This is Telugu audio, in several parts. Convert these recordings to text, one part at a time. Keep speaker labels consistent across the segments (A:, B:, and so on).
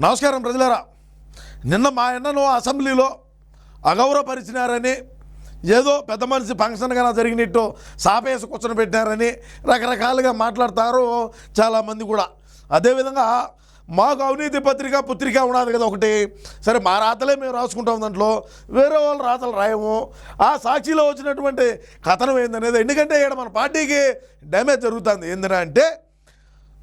A: నమస్కారం ప్రజలారా. నిన్న మా అన్నను అసెంబ్లీలో అగౌరవపరిచినారని ఏదో పెద్ద మనిషి ఫంక్షన్గా జరిగినట్టు సాపేసి కూర్చొని పెట్టారని రకరకాలుగా మాట్లాడతారు చాలామంది కూడా. అదేవిధంగా మాకు అవినీతి పత్రిక పుత్రిక ఉన్నది కదా ఒకటి. సరే మా రాతలే మేము రాసుకుంటాం దాంట్లో. వేరే వాళ్ళ రాతలు రాయము. ఆ సాక్షిలో వచ్చినటువంటి కథనం ఏందనేది. ఎందుకంటే ఇక్కడ మన పార్టీకి డ్యామేజ్ జరుగుతుంది. ఏంటంటే అంటే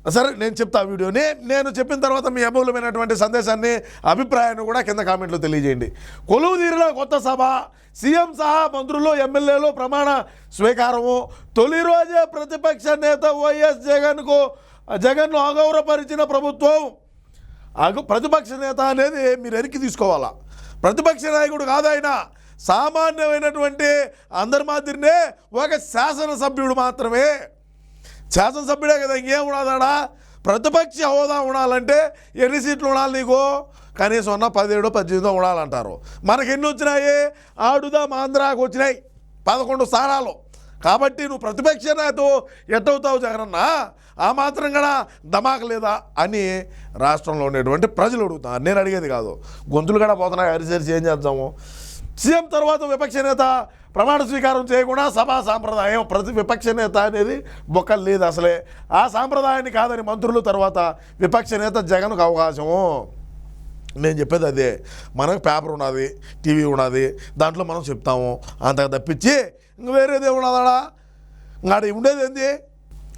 A: సరే నేను చెప్తా వీడియోని నేను చెప్పిన తర్వాత మీ అమూల్యమైనటువంటి సందేశాన్ని అభిప్రాయాన్ని కూడా కింద కామెంట్లో తెలియజేయండి. కొలువు తీరిన కొత్త సభ సీఎం సహా మంత్రులు ఎమ్మెల్యేలు ప్రమాణ స్వీకారము తొలి రోజే ప్రతిపక్ష నేత వైఎస్ జగన్కు జగన్ను అగౌరవపరిచిన ప్రభుత్వం. ప్రతిపక్ష నేత అనేది మీరు ఎరికి తీసుకోవాలా? ప్రతిపక్ష నాయకుడు కాదు ఆయన సామాన్యమైనటువంటి అందరి మాదిరినే ఒక శాసనసభ్యుడు మాత్రమే. శాసనసభ్యుడే కదా ఇంకేం ఉండాదాడా ప్రతిపక్ష హోదా ఉండాలంటే ఎన్ని సీట్లు ఉండాలి నీకు? కనీసం ఉన్న పదిహేడు పద్దెనిమిదో ఉండాలంటారు. మనకి ఎన్ని వచ్చినాయి? ఆడుదా ఆంధ్రాకు వచ్చినాయి. పదకొండు స్థానాలు. కాబట్టి నువ్వు ప్రతిపక్ష నేత ఎట్టవుతావు జగనన్న? ఆ మాత్రం కూడా ధమాక లేదా అని రాష్ట్రంలో ఉండేటువంటి ప్రజలు అడుగుతున్నారు. నేను అడిగేది కాదు. గొంతులు కూడా పోతున్నాయి అరిసరిసి ఏం చేద్దాము? సీఎం తర్వాత విపక్ష నేత ప్రమాణ స్వీకారం చేయకుండా సభా సాంప్రదాయం ప్రతి విపక్ష నేత అనేది బొక్కలు లేదు అసలే. ఆ సాంప్రదాయాన్ని కాదని మంత్రులు తర్వాత విపక్ష నేత జగన్కు అవకాశము. నేను చెప్పేది అదే. మనకు పేపర్ ఉన్నది టీవీ ఉన్నది దాంట్లో మనం చెప్తాము. అంత తప్పించి ఇంక వేరేదే ఉన్నదాడా? ఆడ ఉండేది ఏంది?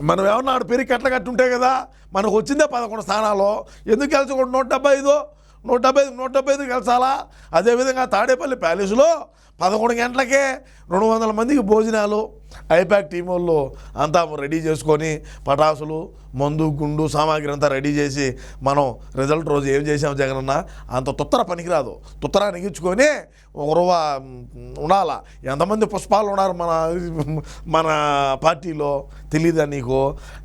A: మనం ఏమన్నా ఆడ పెరిగి కట్ల కట్టి ఉంటే కదా మనకు వచ్చిందే పదకొండు స్థానాలు ఎందుకు గెలిచకూడదు నూట డెబ్బై ఐదు. నూట డెబ్బై నూట డెబ్బై ఐదు కలిసాలా అదేవిధంగా తాడేపల్లి ప్యాలెస్లో పదకొండు గంటలకే రెండు వందల మందికి భోజనాలు ఐపాక్ టీం వాళ్ళు అంతా రెడీ చేసుకొని పటాసులు మందు గుండు సామాగ్రి అంతా రెడీ చేసి మనం రిజల్ట్ రోజు ఏం చేసాం జగనన్న? అంత తుత్తర పనికిరాదు. తుత్తర నెగించుకొని ఉరవ ఉండాల ఉండాలా? ఎంతమంది పుష్పాలు ఉన్నారు మన మన పార్టీలో? తెలియదా నీకు?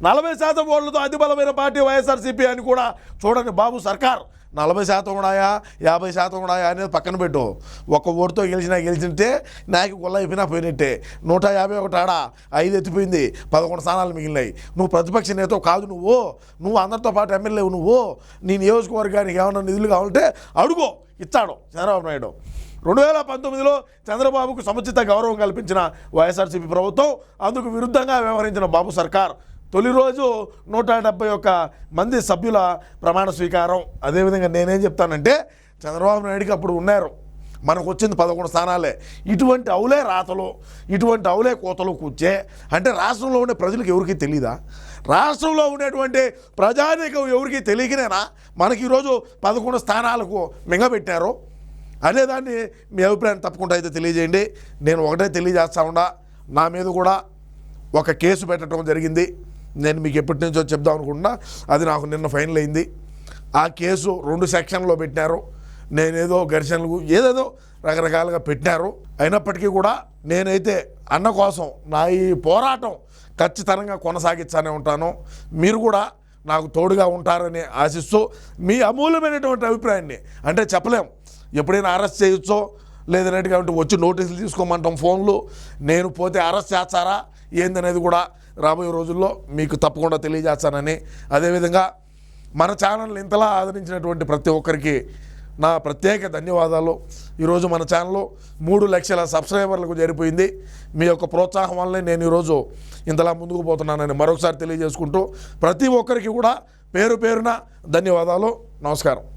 A: నలభై శాతం ఓట్లతో అతి బలమైన పార్టీ వైఎస్ఆర్సీపీ అని కూడా చూడండి బాబు సర్కార్. నలభై శాతం ఉన్నాయా? యాభై శాతం ఉన్నాయా అనేది పక్కన పెట్టు. ఒక్క ఓటుతో గెలిచినా గెలిచింటే నాకు గొల్ల అయిపోయినా పోయినట్టే. నూట యాభై ఒకటి ఆడ? ఐదు ఎత్తిపోయింది. పదకొండు స్థానాలు మిగిలినాయి. నువ్వు ప్రతిపక్ష నేత కాదు నువ్వు. నువ్వు అందరితో పాటు ఎమ్మెల్యే నువ్వు. నీ నియోజకవర్గానికి ఏమైనా నిధులు కావాలంటే అడుగు. ఇచ్చాడు చంద్రబాబు నాయుడు. రెండు వేల పంతొమ్మిదిలో చంద్రబాబుకు సముచిత గౌరవం కల్పించిన వైఎస్ఆర్సీపీ ప్రభుత్వం అందుకు విరుద్ధంగా వ్యవహరించిన బాబు సర్కార్. తొలి రోజు నూట డెబ్బై ఒక్క మంది సభ్యుల ప్రమాణ స్వీకారం. అదేవిధంగా నేనేం చెప్తానంటే చంద్రబాబు నాయుడుకి అప్పుడు ఉన్నారు. మనకు వచ్చింది పదకొండు స్థానాలే. ఇటువంటి అవులే రాతలు ఇటువంటి అవులే కోతలు కూర్చే అంటే రాష్ట్రంలో ఉండే ప్రజలకు ఎవరికి తెలీదా? రాష్ట్రంలో ఉండేటువంటి ప్రజానీకం ఎవరికి తెలియకనేనా? మనకి ఈరోజు పదకొండు స్థానాలకు మింగబెట్టారు. అనేదాన్ని మీ అభిప్రాయం తప్పకుండా అయితే తెలియజేయండి. నేను ఒకటే తెలియజేస్తా ఉండా నా మీద కూడా ఒక కేసు పెట్టడం జరిగింది. నేను మీకు ఎప్పటి నుంచో చెప్దాం అనుకుంటున్నా అది నాకు నిన్న ఫైనల్ అయింది. ఆ కేసు రెండు సెక్షన్లో పెట్టినారు నేనేదో ఘర్షణలు ఏదేదో రకరకాలుగా పెట్టినారు అయినప్పటికీ కూడా నేనైతే అన్న కోసం నా ఈ పోరాటం ఖచ్చితంగా కొనసాగిస్తానే ఉంటాను. మీరు కూడా నాకు తోడుగా ఉంటారని ఆశిస్తూ మీ అమూల్యమైనటువంటి అభిప్రాయాన్ని అంటే చెప్పలేం. ఎప్పుడైనా అరెస్ట్ చేయొచ్చో లేదన్నట్టు కాబట్టి వచ్చి నోటీసులు తీసుకోమంటాం ఫోన్లు. నేను పోతే అరెస్ట్ చేస్తారా? ఏందనేది కూడా రాబోయే రోజుల్లో మీకు తప్పకుండా తెలియజేస్తానని. అదేవిధంగా మన ఛానల్ని ఇంతలా ఆదరించినటువంటి ప్రతి ఒక్కరికి నా ప్రత్యేక ధన్యవాదాలు. ఈరోజు మన ఛానల్ మూడు లక్షల సబ్స్క్రైబర్లకు చేరిపోయింది. మీ యొక్క ప్రోత్సాహం వల్లనే నేను ఈరోజు ఇంతలా ముందుకు పోతున్నానని మరొకసారి తెలియజేసుకుంటూ ప్రతి ఒక్కరికి కూడా పేరు పేరున ధన్యవాదాలు. నమస్కారం.